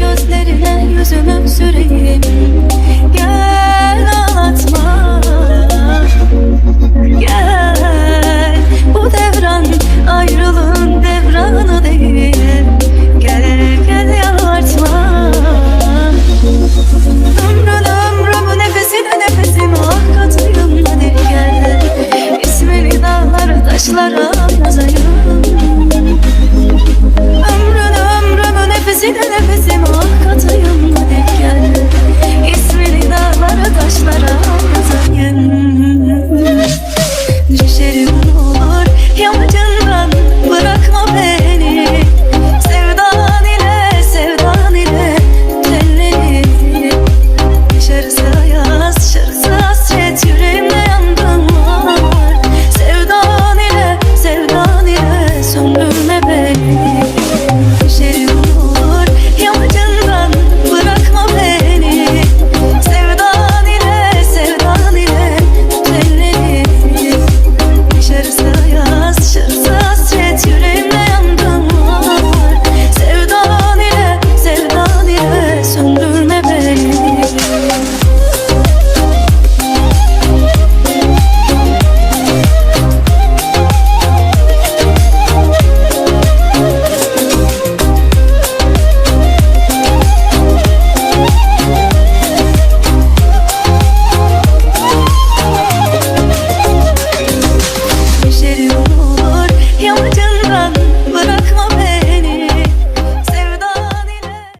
gözlerine yüzümü süreyim. Gel ağlatma Gel. Bu devran ayrılığın devranı değil. Gel gel yalartma. Ömrün ömrüm nefesine nefesim ah katıyorum hadi gel. İsmini dağlara taşlara yazayım. yollar Yancından bırakma beni.